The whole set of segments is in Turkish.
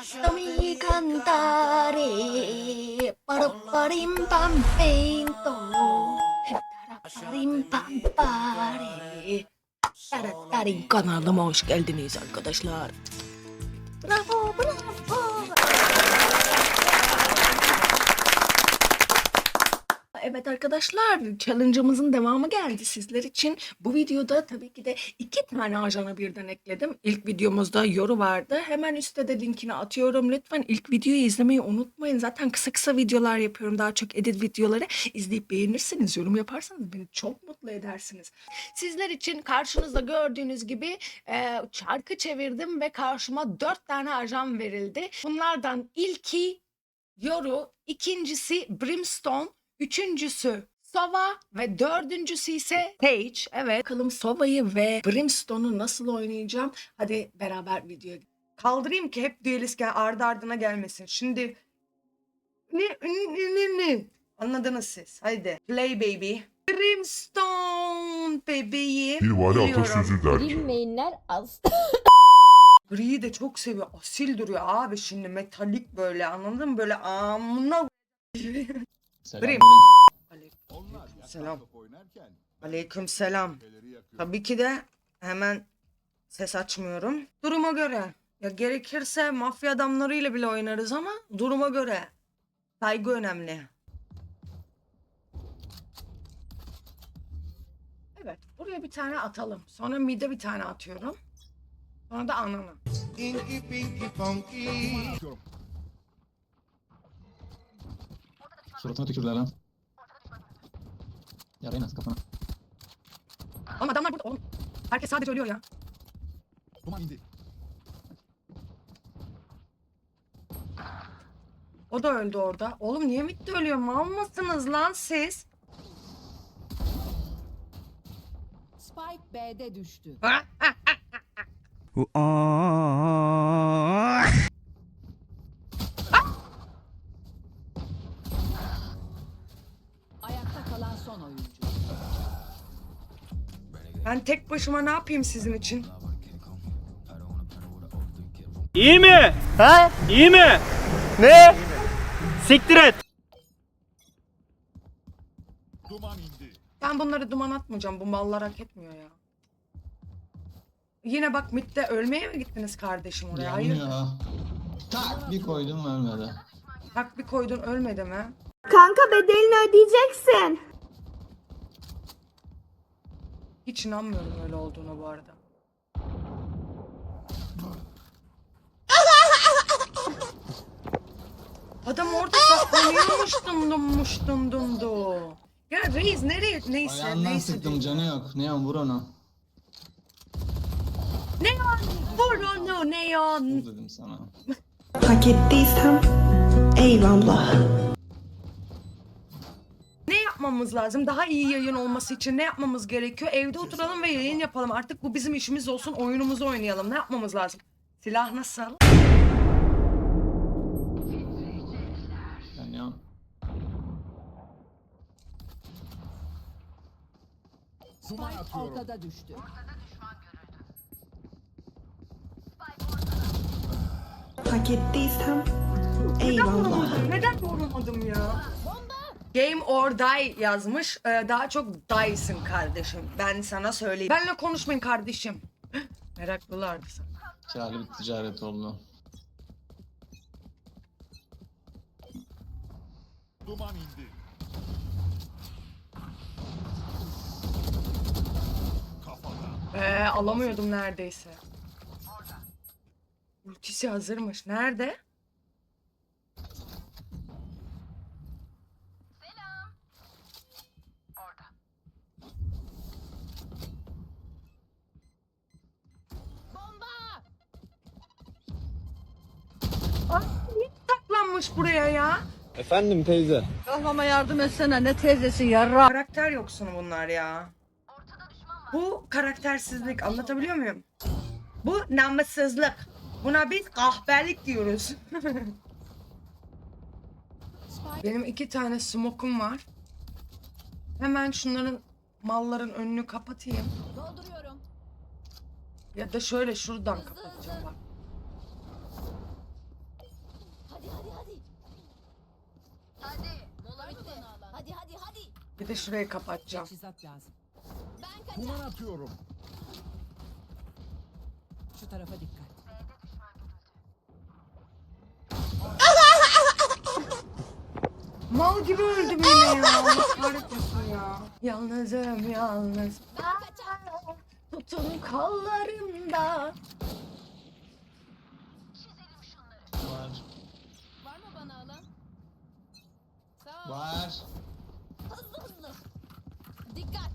lasciami cantare, paraparim pam pento, paraparim pam pare. Taratarin kanalıma hoş geldiniz arkadaşlar. Bravo. Evet arkadaşlar challenge'ımızın devamı geldi sizler için. Bu videoda tabii ki de iki tane ajana birden ekledim. İlk videomuzda yoru vardı. Hemen üstte de linkini atıyorum. Lütfen ilk videoyu izlemeyi unutmayın. Zaten kısa kısa videolar yapıyorum. Daha çok edit videoları izleyip beğenirsiniz. Yorum yaparsanız beni çok mutlu edersiniz. Sizler için karşınızda gördüğünüz gibi e, çarkı çevirdim ve karşıma dört tane ajan verildi. Bunlardan ilki Yoru, ikincisi Brimstone, üçüncüsü Sova ve dördüncüsü ise Sage. Evet. Bakalım Sova'yı ve Brimstone'u nasıl oynayacağım? Hadi beraber videoya Kaldırayım ki hep duelist gel ardı ardına gelmesin. Şimdi ne ne ne ne anladınız siz. Haydi play baby. Brimstone bebeği. Bir vali atasözü der ki. Bilmeyenler az. Gri'yi de çok seviyor. Asil duruyor abi şimdi metalik böyle anladın mı? Böyle amına Selam. oynarken Aleyküm selam. Tabii ki de hemen ses açmıyorum. Duruma göre. Ya gerekirse mafya adamlarıyla bile oynarız ama duruma göre. Saygı önemli. Evet. Buraya bir tane atalım. Sonra mide bir tane atıyorum. Sonra da anana. Inky Pinky Funky. Suratına tükürdüler lan. Yarayın az kafana. Oğlum adamlar burada. Oğlum. Herkes sadece ölüyor ya. Duman indi. O da öldü orada. Oğlum niye bitti ölüyor? Mal mısınız lan siz? Spike B'de düştü. Ha? Ayakta kalan son oyuncu. Ben tek başıma ne yapayım sizin için? İyi mi? He? İyi mi? Ne? Siktir et. Duman indi. Ben bunları duman atmayacağım. Bu mallar hak etmiyor ya. Yine bak MIT'te ölmeye mi gittiniz kardeşim oraya? Hayır. Yanıyor. Tak bir koydum ölmedi. Bak bir koydun ölmedi mi? Kanka bedelini ödeyeceksin. Hiç inanmıyorum öyle olduğuna bu arada. Adam orada saklanıyormuş dum dummuş dum dum du. Ya reis nereye neyse Ayağından neyse. sıktım canı yok. Neon vur onu. Neon vur onu neon. Vur dedim sana. Hak ettiysem eyvallah. Yapmamız lazım? Daha iyi yayın olması için ne yapmamız gerekiyor? Evde oturalım ve yayın yapalım. Artık bu bizim işimiz olsun. Oyunumuzu oynayalım. Ne yapmamız lazım? Silah nasıl? Yani. Duman Spike atıyorum. ortada düştü. Hak ettiysem Neden eyvallah. vuramadım? Neden vuramadım ya? Game or die yazmış. Ee, daha çok die'sin kardeşim. Ben sana söyleyeyim. Benle konuşmayın kardeşim. Meraklılardı sana. Kârlı bir ticaret oldu. Duman indi. Ee, alamıyordum neredeyse. Ultisi hazırmış. Nerede? Ay, niye saklanmış buraya ya? Efendim teyze. Kalmama yardım etsene ne teyzesi yarra. Karakter yoksunu bunlar ya. Bu karaktersizlik anlatabiliyor muyum? Bu namussuzluk. Buna biz kahpelik diyoruz. Benim iki tane smokum var. Hemen şunların malların önünü kapatayım. dolduruyorum. Ya da şöyle şuradan kapatacağım bak. De şurayı kapatacağım. Teçhizat lazım. Duman atıyorum. Şu tarafa dikkat. Mal gibi öldüm yine ya. Kahretmesin ya. Yalnızım yalnız. Tutun kollarımda. Var. Var mı bana alan? Sağ ol. Var. Hızlı hızlı. Dikkat.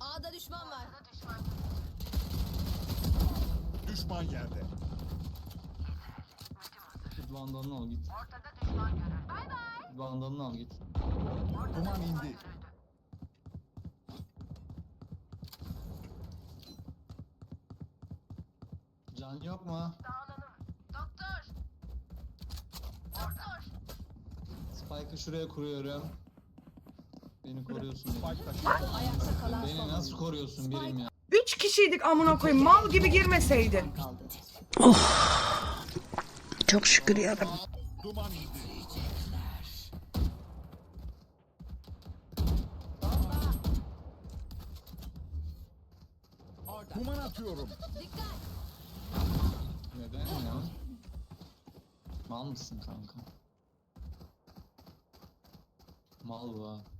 A'da düşman var. Düşman yerde. Git vandalını al git. Vandalını al git. Duman indi. Can yok mu? Spike'ı şuraya kuruyorum. Beni koruyorsun Beni nasıl koruyorsun birim ya? Üç kişiydik amına koyayım. Mal gibi girmeseydin. Çok şükür yarabbim. Duman atıyorum. Dikkat. Neden ya? Mal mısın kanka? Mal bu ha.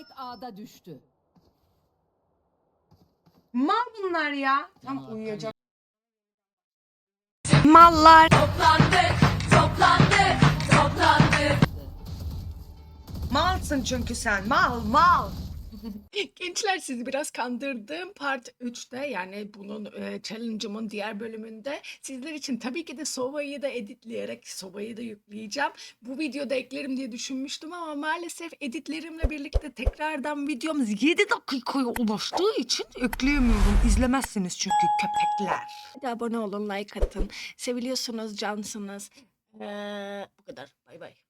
Spike A'da düştü. Mal bunlar ya. Tam uyuyacak. Mallar. Malsın çünkü sen. Mal mal. Gençler sizi biraz kandırdım. Part 3'te yani bunun e, challenge'ımın diğer bölümünde sizler için tabii ki de Sova'yı da editleyerek Sova'yı da yükleyeceğim. Bu videoda eklerim diye düşünmüştüm ama maalesef editlerimle birlikte tekrardan videomuz 7 dakikaya ulaştığı için ekleyemiyorum. İzlemezsiniz çünkü köpekler. Hadi abone olun, like atın. Seviliyorsunuz, cansınız. Ee, bu kadar. Bay bay.